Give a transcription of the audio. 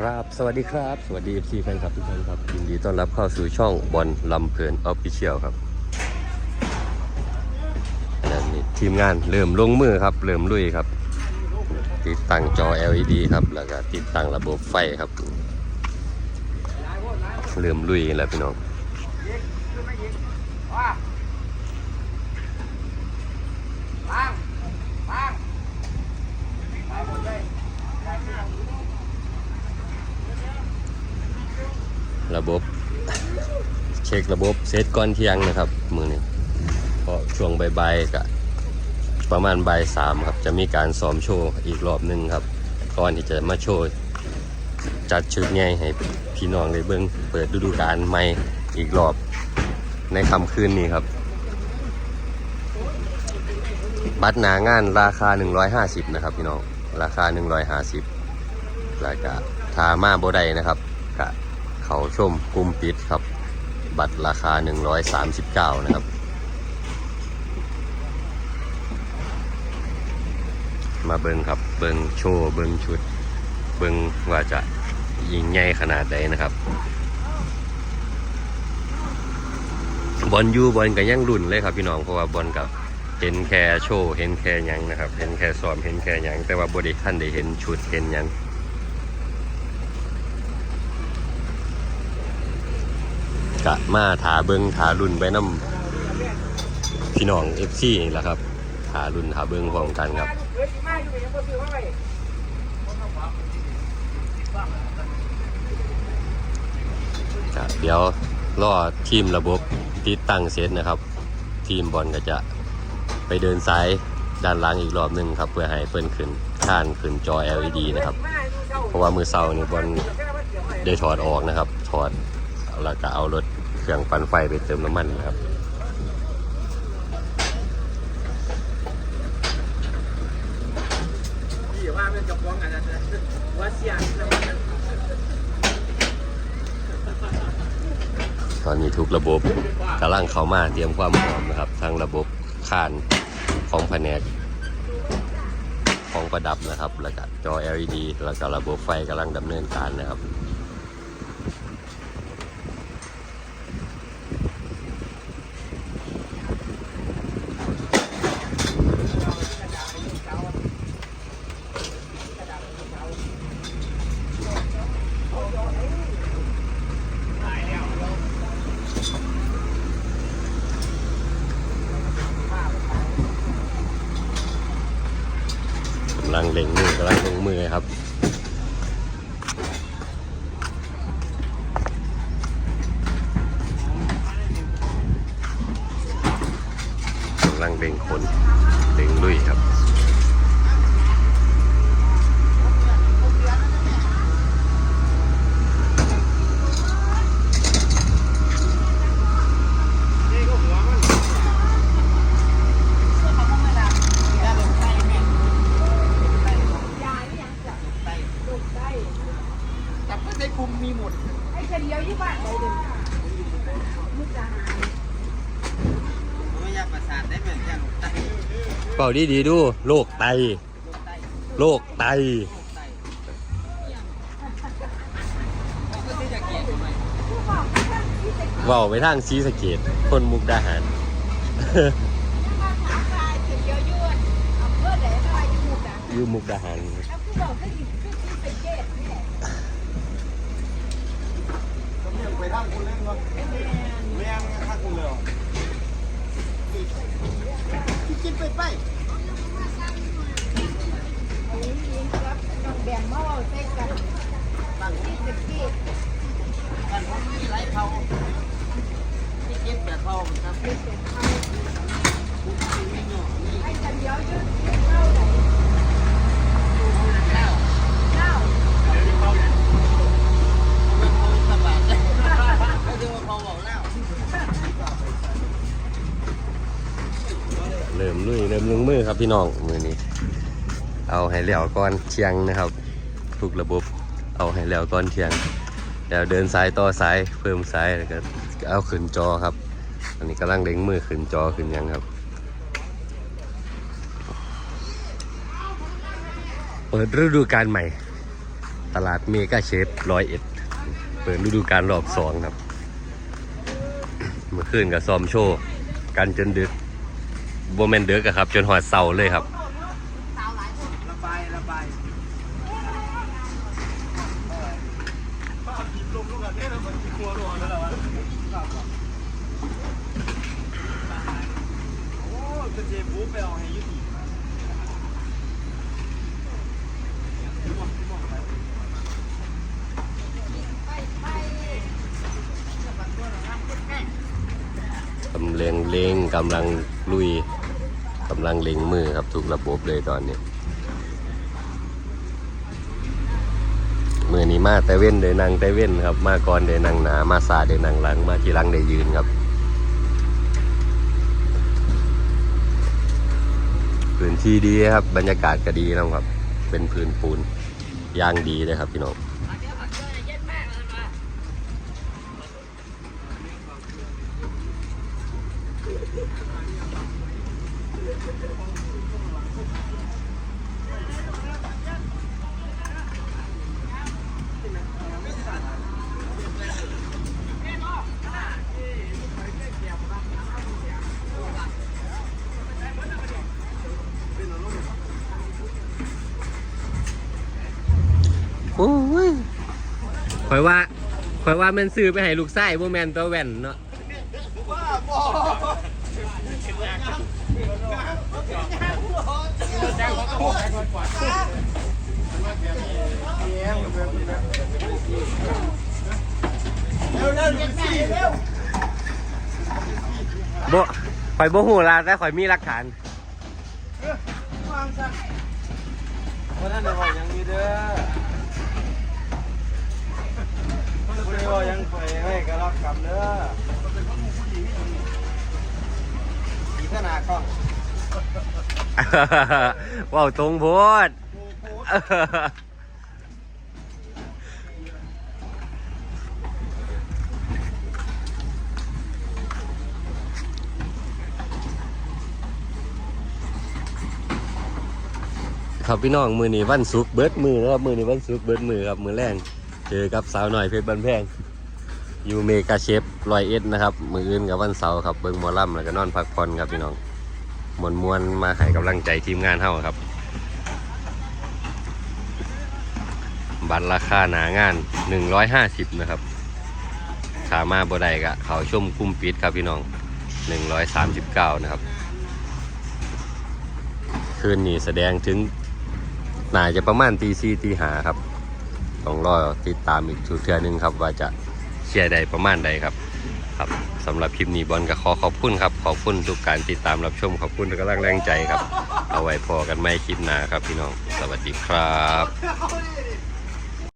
ครับ สวัสดีครับ สวัสดี FC แฟนคลับทุกท่านครับ ยินดีต้อนรับเข้าสู่ช่องบอลลำเพลินออฟฟิเชียลครับนี่ทีมงานเริ่มลงมือครับ เริ่มลุยครับ ติดตั้งจอ LED ครับ แล้วก็ติดตั้งระบบไฟครับ เริ่มลุยแล้วพี่น้อง ระบบ เช็คระบบเซตก่อนเที่ยงนะครับ มือนี้เพราะช่วงบ่ายๆกับประมาณบ่ายสามครับ จะมีการซ้อมโชว์อีกรอบหนึ่งครับ ก่อนที่จะมาโชว์จัดชุดใหญ่ให้พี่น้องได้เบิ้งเปิดฤดูกาลใหม่อีกรอบในค่ำคืนนี้ครับ บัตรหนางานราคา 150 นะครับพี่น้อง ราคา 150แล้วก็ทามาโบได้นะครับกะ เขาชมกลุ่มปิดครับ บัตรราคา 139 นะครับ มาเบิงครับเบิงโชว์เบิงชุด เบิงว่าจะยิงใหญ่ขนาดใดนะครับบอลยูบอลกับยังรุ่นเลยครับพี่น้องเพราะว่าบอลกับเห็นแค่โชว์เห็นแค่ยังนะครับ เห็นแค่ซ้อมเห็นแค่ยังแต่ว่าบริท่านได้เห็นชุดเห็นยัง กะมาถาเบิงถารุ่นไปน้ำพี่น้องเอฟซีนี่แหละครับถารุ่นถาเบิงพร้อมกันครับครับเดี๋ยวรอทีมระบบติดตั้งเสร็จนะครับ ทีมบอลก็จะไปเดินซ้ายด้านล่างอีกรอบหนึ่งครับ เพื่อให้เปิ้นขึ้นข้านขึ้นจอ LED นะครับ เพราะว่ามือเสานี่บอลได้ถอดออกนะครับ ถอด แล้วก็เอารถเครื่องปั่นไฟไปเติมน้ำมันนะครับว่าเป็นกับฟ้องกันนะว่าเสียงตอนนี้ทุกระบบกำลังเข้ามาเตรียมความพร้อมนะครับ ทั้งระบบคานของแผนกของประดับนะครับ แล้วก็จอ LED แล้วก็ระบบไฟกำลังดำเนินการนะครับ ลังเล็งมือกำลังลงมือครับกำลังเล็งคนเล็งลุยครับจับก็ใช้คุมมีหมด ไอ้คนเดียวที่บ้านเลยเดินมุกดาหาร ไม่อยากประสาทได้เหมือนกันไต เป่าดีดีดูโรคไตโรคไตไตก็ที่จะเกียดทำไมผู้บอกว่าไปทางซีสเกตคนมุกดาหารอยู่มุกดาหารไปทางคุณเล่นก่อนแม่งทักคุณเลยกินไปไป อันนี้ยิงครับน้องแบงมาเอาใส่กันที่จะเกต กันผมมีไรเขาที่กินแต่เขาครับ เป็นเป็นเขา มีหน่อมี ไอ้คนเดียวยุ่นเข้าไหน ข้าว เข้า เป็นเขาสบายเลยเขาเรียกว่าเขาบอกแล้ว เริ่มลุยเริ่มลงมือครับพี่น้องมือนี้ เอาให้แล้วก่อนเที่ยงนะครับทุกระบบเอาให้แล้วก่อนเที่ยงแล้วเดินสายต่อสายเพิ่มสายแล้วก็เอาขึ้นจอครับ อันนี้กำลังเล็งมือขึ้นจอขึ้นยังครับ เปิดฤดูกาลใหม่ ตลาดเมกาเชฟร้อยเอ็ดเปิดฤดูกาลรอบสองครับ เมื่อคืนกับซ้อมโชว์กันจนดึก โบแมนเดึกอะครับ จนหอดเสาเลยครับ ระบายระบายกำลังเล็งกำลังลุยำลังเล็งมือครับทุกระบบเลยตอนนี้ มือนี้มาแต่เว้นเดยนางแต่เว้นครับ มาก่อนเดยนางหนา มาซาเดยนางหลัง มาทีหลังเดยยืนครับ พื้นที่ดีครับ บรรยากาศก็ดีนะครับ เป็นพื้นปูนย่างดีเลยครับพี่น้อง โอ้ยคอยว่าคอยว่ามันซื้อไปให้ลูกไส้บ่แมนตัวแว่นเนาะเร็วเร็วเร็วเร็วบ่ข่อยบ่ฮู้ล่ะแต่ข่อยมีหลักฐานวางซะวันนั้นเรายังมีเด้อ วันนี้เรายังไปให้กระลับกำเด้อสีขนาดกล้องว้าวตรงโพดครับพี่น้องมือนี้วันศุกร์เบิดมือครับมือนี้วันศุกร์เบิดมือครับมือแรง เจอกับสาวหน่อยเพชรบันแพงอยู่เมกาเชฟรอยเอ็ดนะครับ มืออื่นกับวันเสาร์ครับเบิ้งหมอลำแล้วก็นอนพักผ่อนครับพี่น้องมวนมวนมาให้กำลังใจทีมงานเท่าครับ บัตรราคาหนางาน 150 นะครับขามาบ่ไดกะเขาชมคุ้มปิดครับพี่น้อง 139 นะครับ คืนนี้แสดงถึงน่าจะประมาณตีสี่ตีหาครับ ต้องรอติดตามอีกทุกเทื่อนึงครับ ว่าจะเชียร์ใดประมาณใดครับ ครับสำหรับคลิปนี้บอลก็ขอขอบคุณครับ ขอบคุณทุกการติดตามรับชมขอบคุณทุกกำลังแรงใจครับ เอาไว้พอกันไม่คลิปหน้าครับพี่น้อง สวัสดีครับ